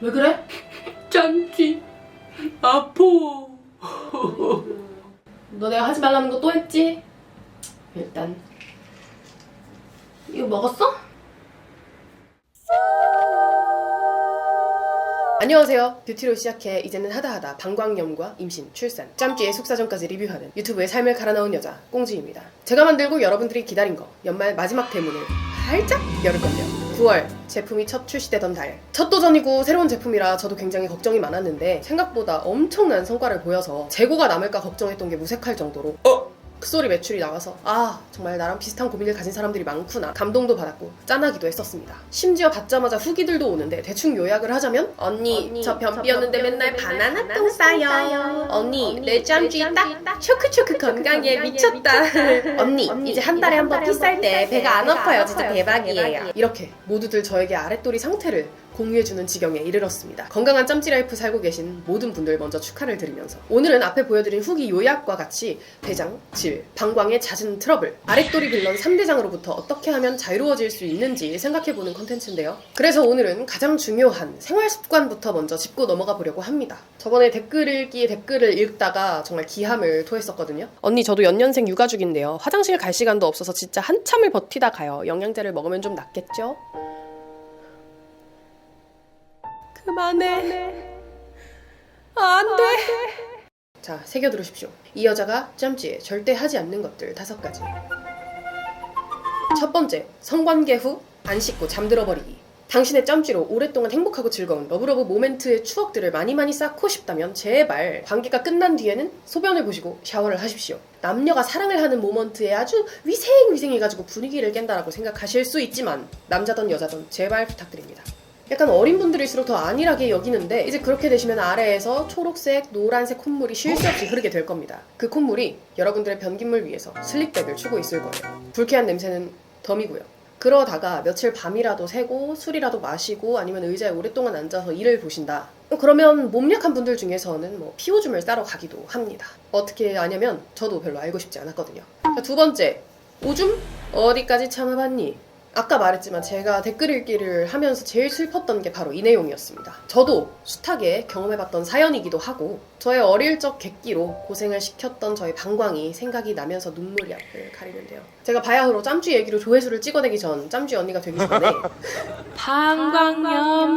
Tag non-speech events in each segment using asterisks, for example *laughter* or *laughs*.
왜 그래? 짠지 아파 너 내가 하지 말라는 거 또 했지? 일단 이거 먹었어? 안녕하세요. 뷰티로 시작해 이제는 하다하다 방광염과 임신, 출산, 짬쥐의 속사정까지 리뷰하는 유튜브의 삶을 갈아 넣은 여자 꽁지입니다. 제가 만들고 여러분들이 기다린 거 연말 마지막 대문을 활짝 열을 건데요. 9월 제품이 첫 출시되던 달. 첫 도전이고 새로운 제품이라 저도 굉장히 걱정이 많았는데 생각보다 엄청난 성과를 보여서 재고가 남을까 걱정했던 게 무색할 정도로 어? 그 소리 매출이 나가서 아 정말 나랑 비슷한 고민을 가진 사람들이 많구나 감동도 받았고 짠하기도 했었습니다 심지어 받자마자 후기들도 오는데 대충 요약을 하자면 언니, 언니, 저저 변비였는데 변 맨날 바나나 똥 싸요. 언니 내 짬쥐 딱 초크초크 건강해, 미쳤다 언니, 이제 한 달에 한 번 피쌀 때 배가 안 아파요 진짜. 대박이에요 대박이에요. 이렇게 모두들 저에게 아랫도리 상태를 공유해주는 지경에 이르렀습니다. 건강한 짬찌 라이프 살고 계신 모든 분들 먼저 축하를 드리면서 오늘은 앞에 보여드린 후기 요약과 같이 대장, 질, 방광의 잦은 트러블, 아랫도리 빌런 3대장으로부터 어떻게 하면 자유로워질 수 있는지 생각해보는 컨텐츠인데요. 그래서 오늘은 가장 중요한 생활 습관부터 먼저 짚고 넘어가 보려고 합니다. 저번에 댓글 읽기에 댓글을 읽다가 정말 기함을 토했었거든요. 언니 저도 연년생 육아중인데요. 화장실 갈 시간도 없어서 진짜 한참을 버티다 가요. 영양제를 먹으면 좀 낫겠죠? 그만해. 안 돼. 자, 새겨 들으십시오. 이 여자가 짬찌에 절대 하지 않는 것들 다섯 가지. 첫 번째, 성관계 후 안 씻고 잠들어 버리기. 당신의 짬찌로 오랫동안 행복하고 즐거운 러브러브 모멘트의 추억들을 많이 많이 쌓고 싶다면 제발 관계가 끝난 뒤에는 소변을 보시고 샤워를 하십시오. 남녀가 사랑을 하는 모먼트에 아주 위생위생해가지고 분위기를 깬다라고 생각하실 수 있지만 남자든 여자든 제발 부탁드립니다. 약간 어린 분들일수록 더 안일하게 여기는데 이제 그렇게 되시면 아래에서 초록색, 노란색 콧물이 쉴 새 없이 흐르게 될 겁니다. 그 콧물이 여러분들의 변기물 위에서 슬립백을 추고 있을 거예요. 불쾌한 냄새는 덤이고요. 그러다가 며칠 밤이라도 새고 술이라도 마시고 아니면 의자에 오랫동안 앉아서 일을 보신다. 그러면 몸 약한 분들 중에서는 뭐 피오줌을 싸러 가기도 합니다. 어떻게 아냐면 저도 별로 알고 싶지 않았거든요. 자, 두 번째, 오줌 어디까지 참아봤니? 아까 말했지만 제가 댓글 읽기를 하면서 제일 슬펐던 게 바로 이 내용이었습니다. 저도 숱하게 경험해봤던 사연이기도 하고 저의 어릴 적 객기로 고생을 시켰던 저의 방광이 생각이 나면서 눈물이 앞을 가리는데요. 제가 바야흐로 짬쥐 얘기로 조회수를 찍어내기 전 짬쥐 언니가 되기 전에 *laughs* 방광염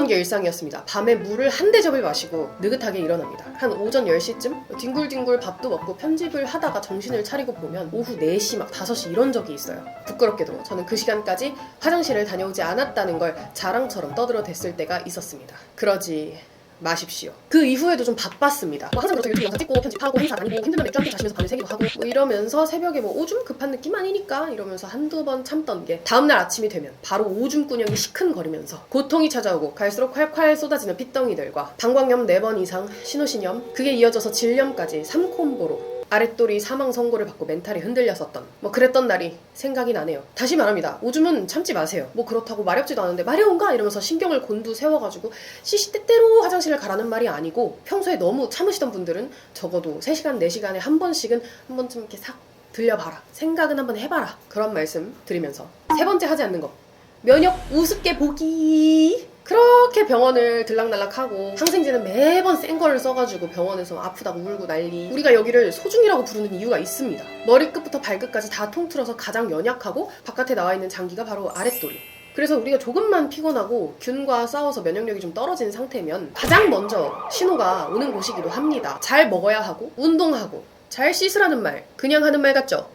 이런 게 일상이었습니다. 밤에 물을 한 대접을 마시고 느긋하게 일어납니다. 한 오전 10시쯤 뒹굴뒹굴 밥도 먹고 편집을 하다가 정신을 차리고 보면 오후 4시 막 5시 이런 적이 있어요. 부끄럽게도 저는 그 시간까지 화장실을 다녀오지 않았다는 걸 자랑처럼 떠들어 댔을 때가 있었습니다. 그러지 마십시오. 그 이후에도 좀 바빴습니다. 뭐 항상 그렇죠. 유튜브 영상 찍고 편집하고 회사 다니고 힘들면 맥주 한 잔 마시면서 밤을 새기도 하고 뭐 이러면서 새벽에 뭐 오줌 급한 느낌 아니니까 이러면서 한두 번 참던 게 다음날 아침이 되면 바로 오줌 꾸녕이 시큰거리면서 고통이 찾아오고 갈수록 콸콸 쏟아지는 핏덩이들과 방광염 4번 이상 신호신염 그게 이어져서 질염까지 3콤보로 아랫돌이 사망 선고를 받고 멘탈이 흔들렸었던 뭐 그랬던 날이 생각이 나네요. 다시 말합니다. 오줌은 참지 마세요. 뭐 그렇다고 마렵지도 않은데 마려운가 이러면서 신경을 곤두 세워가지고 시시때때로 화장실을 가라는 말이 아니고 평소에 너무 참으시던 분들은 적어도 3시간 4시간에 한 번씩은 한 번쯤 이렇게 싹 들려봐라. 생각은 한번 해봐라. 그런 말씀 드리면서 세 번째 하지 않는 거 면역 우습게 보기. 그렇게 병원을 들락날락하고 항생제는 매번 센 거를 써가지고 병원에서 아프다고 울고 난리. 우리가 여기를 소중이라고 부르는 이유가 있습니다. 머리끝부터 발끝까지 다 통틀어서 가장 연약하고 바깥에 나와 있는 장기가 바로 아랫도리. 그래서 우리가 조금만 피곤하고 균과 싸워서 면역력이 좀 떨어진 상태면 가장 먼저 신호가 오는 곳이기도 합니다. 잘 먹어야 하고 운동하고 잘 씻으라는 말 그냥 하는 말 같죠?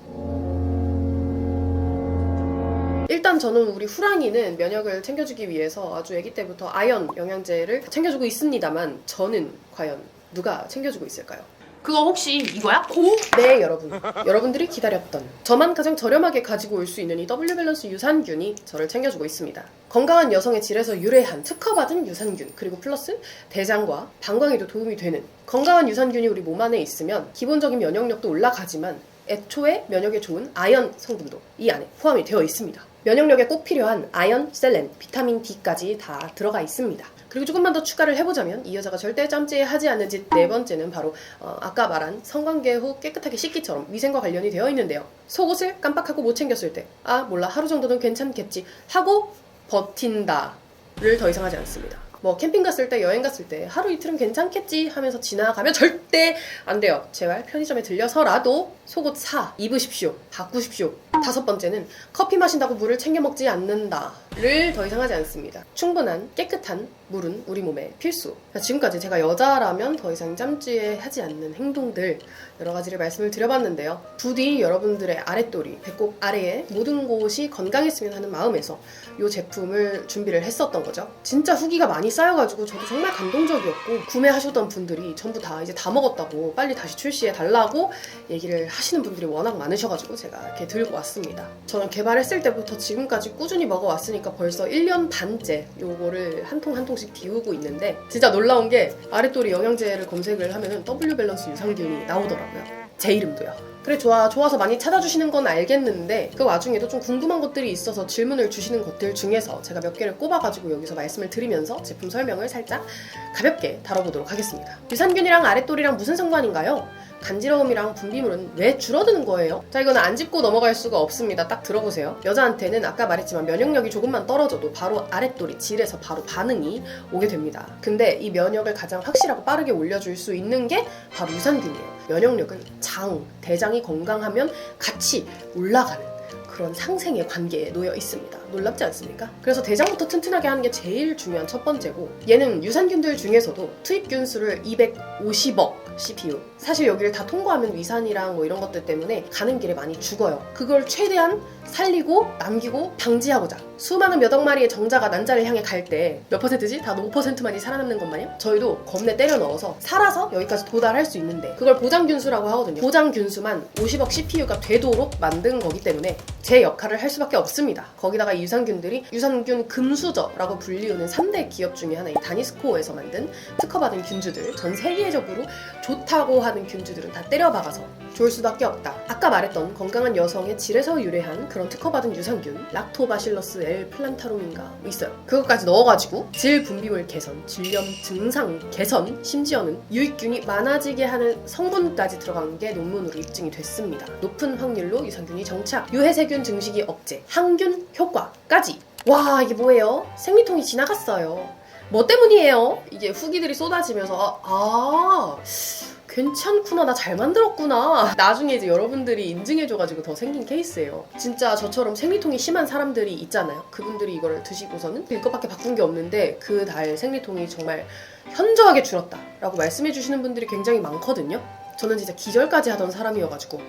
일단 저는 우리 후랑이는 면역을 챙겨주기 위해서 아주 아기 때부터 아연 영양제를 챙겨주고 있습니다만 저는 과연 누가 챙겨주고 있을까요? 그거 혹시 이거야? 네 여러분 여러분들이 기다렸던 저만 가장 저렴하게 가지고 올 수 있는 이 W 밸런스 유산균이 저를 챙겨주고 있습니다 건강한 여성의 질에서 유래한 특허받은 유산균 그리고 플러스 대장과 방광에도 도움이 되는 건강한 유산균이 우리 몸 안에 있으면 기본적인 면역력도 올라가지만 애초에 면역에 좋은 아연 성분도 이 안에 포함이 되어 있습니다 면역력에 꼭 필요한 아연, 셀렌, 비타민 D까지 다 들어가 있습니다. 그리고 조금만 더 추가를 해보자면 이 여자가 절대 짬찌에 하지 않는 짓 네 번째는 바로 어, 아까 말한 성관계 후 깨끗하게 씻기처럼 위생과 관련이 되어 있는데요. 속옷을 깜빡하고 못 챙겼을 때 아 몰라 하루 정도는 괜찮겠지 하고 버틴다를 더 이상 하지 않습니다. 뭐 캠핑 갔을 때 여행 갔을 때 하루 이틀은 괜찮겠지 하면서 지나가면 절대 안 돼요. 제발 편의점에 들려서라도 속옷 사 입으십시오. 바꾸십시오. 다섯 번째는 커피 마신다고 물을 챙겨 먹지 않는다를 더 이상 하지 않습니다. 충분한 깨끗한 물은 우리 몸에 필수. 지금까지 제가 여자라면 더 이상 짬찌에 하지 않는 행동들 여러 가지를 말씀을 드려봤는데요. 부디 여러분들의 아랫도리, 배꼽 아래에 모든 곳이 건강했으면 하는 마음에서 이 제품을 준비를 했었던 거죠. 진짜 후기가 많이 쌓여가지고 저도 정말 감동적이었고 구매하셨던 분들이 전부 다 이제 다 먹었다고 빨리 다시 출시해 달라고 얘기를 하시는 분들이 워낙 많으셔가지고 제가 이렇게 들고 왔습니다. 저는 개발했을 때부터 지금까지 꾸준히 먹어왔으니까 벌써 1년 반째 요거를 한 통 한 통씩 비우고 있는데 진짜 놀라운 게 아랫도리 영양제를 검색을 하면은 W 밸런스 유산균이 나오더라고요. 제 이름도요. 그래 좋아 좋아서 많이 찾아주시는 건 알겠는데 그 와중에도 좀 궁금한 것들이 있어서 질문을 주시는 것들 중에서 제가 몇 개를 꼽아가지고 여기서 말씀을 드리면서 제품 설명을 살짝 가볍게 다뤄보도록 하겠습니다. 유산균이랑 아랫돌이랑 무슨 상관인가요? 간지러움이랑 분비물은 왜 줄어드는 거예요? 자 이거는 안 짚고 넘어갈 수가 없습니다. 딱 들어보세요. 여자한테는 아까 말했지만 면역력이 조금만 떨어져도 바로 아랫돌이 질에서 바로 반응이 오게 됩니다. 근데 이 면역을 가장 확실하고 빠르게 올려줄 수 있는 게 바로 유산균이에요. 면역력은 장, 대장이 건강하면 같이 올라가는 그런 상생의 관계에 놓여 있습니다. 놀랍지 않습니까? 그래서 대장부터 튼튼하게 하는 게 제일 중요한 첫 번째고 얘는 유산균들 중에서도 투입균 수를 250억 CPU 사실 여기를 다 통과하면 위산이랑 뭐 이런 것들 때문에 가는 길에 많이 죽어요. 그걸 최대한 살리고 남기고 방지하고자 수많은 몇 억 마리의 정자가 난자를 향해 갈 때 몇 퍼센트지? 다 5%만이 살아남는 것 마냥 저희도 겁내 때려 넣어서 살아서 여기까지 도달할 수 있는데 그걸 보장균수라고 하거든요. 보장균수만 50억 CPU가 되도록 만든 거기 때문에 제 역할을 할 수밖에 없습니다. 거기다가 이 유산균들이 유산균 금수저라고 불리우는 3대 기업 중에 하나인 다니스코어에서 만든 특허받은 균주들 전 세계적으로 좋다고 하는 균주들은 다 때려박아서 좋을 수밖에 없다. 아까 말했던 건강한 여성의 질에서 유래한 그런 특허받은 유산균 락토바실러스 엘 플란타룸인가 뭐 있어요. 그것까지 넣어가지고 질 분비물 개선, 질염 증상 개선, 심지어는 유익균이 많아지게 하는 성분까지 들어간 게 논문으로 입증이 됐습니다. 높은 확률로 유산균이 정착, 유해세균 증식이 억제, 항균 효과까지. 와 이게 뭐예요? 생리통이 지나갔어요. 뭐 때문이에요? 이게 후기들이 쏟아지면서 아, 아 괜찮구나 나 잘 만들었구나. 나중에 이제 여러분들이 인증해줘가지고 더 생긴 케이스예요. 진짜 저처럼 생리통이 심한 사람들이 있잖아요. 그분들이 이거를 드시고서는 이것밖에 바꾼 게 없는데 그 달 생리통이 정말 현저하게 줄었다 라고 말씀해 주시는 분들이 굉장히 많거든요. 저는 진짜 기절까지 하던 사람이어가지고.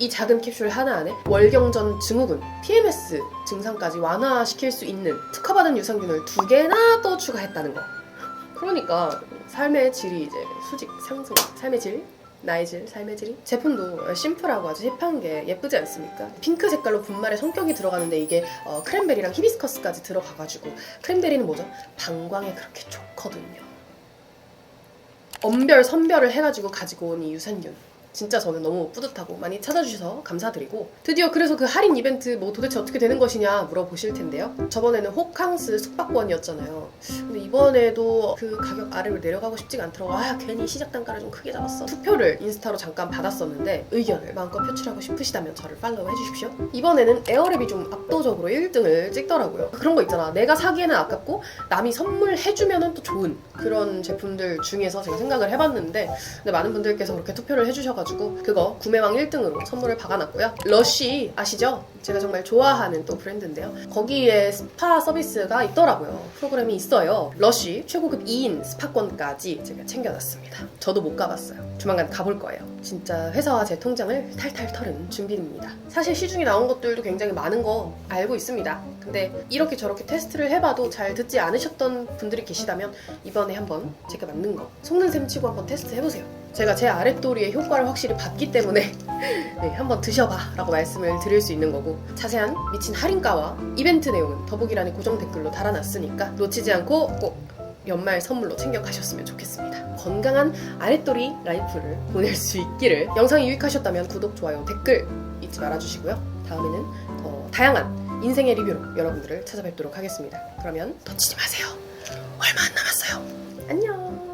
이 작은 캡슐 하나 안에 월경전 증후군, PMS 증상까지 완화시킬 수 있는 특허받은 유산균을 두 개나 또 추가했다는 거. 그러니까 삶의 질이 이제 수직 상승, 삶의 질, 나의 질, 삶의 질이 제품도 심플하고 아주 힙한 게 예쁘지 않습니까? 핑크 색깔로 분말에 성격이 들어가는데 이게 어, 크랜베리랑 히비스커스까지 들어가가지고 크랜베리는 뭐죠? 방광에 그렇게 좋거든요. 엄별 선별을 해가지고 가지고 온 이 유산균 진짜 저는 너무 뿌듯하고 많이 찾아주셔서 감사드리고 드디어 그래서 그 할인 이벤트 뭐 도대체 어떻게 되는 것이냐 물어보실 텐데요. 저번에는 호캉스 숙박권이었잖아요. 근데 이번에도 그 가격 아래로 내려가고 싶지가 않더라고. 아 괜히 시작 단가를 좀 크게 잡았어. 투표를 인스타로 잠깐 받았었는데 의견을 마음껏 표출하고 싶으시다면 저를 팔로우 해주십시오. 이번에는 에어랩이 좀 압도적으로 1등을 찍더라고요. 그런 거 있잖아. 내가 사기에는 아깝고 남이 선물해주면 또 좋은 그런 제품들 중에서 제가 생각을 해봤는데 근데 많은 분들께서 그렇게 투표를 해주셔 가지고 그거 구매왕 1등으로 선물을 박아놨고요. 러쉬 아시죠? 제가 정말 좋아하는 또 브랜드인데요. 거기에 스파 서비스가 있더라고요. 프로그램이 있어요. 러쉬 최고급 2인 스파권까지 제가 챙겨놨습니다. 저도 못 가봤어요. 조만간 가볼 거예요. 진짜 회사와 제 통장을 탈탈 털은 준비입니다. 사실 시중에 나온 것들도 굉장히 많은 거 알고 있습니다. 근데 이렇게 저렇게 테스트를 해봐도 잘 듣지 않으셨던 분들이 계시다면 이번에 한번 제가 만든 거 속는 셈 치고 한번 테스트 해보세요 제가 제 아랫도리의 효과를 확실히 봤기 때문에 *laughs* 네, 한번 드셔봐 라고 말씀을 드릴 수 있는 거고 자세한 미친 할인가와 이벤트 내용은 더보기란에 고정 댓글로 달아놨으니까 놓치지 않고 꼭 연말 선물로 챙겨 가셨으면 좋겠습니다. 건강한 아랫도리 라이프를 보낼 수 있기를 영상이 유익하셨다면 구독, 좋아요, 댓글 잊지 말아주시고요. 다음에는 더 다양한 인생의 리뷰로 여러분들을 찾아뵙도록 하겠습니다. 그러면 놓치지 마세요. 얼마 안 남았어요. 안녕.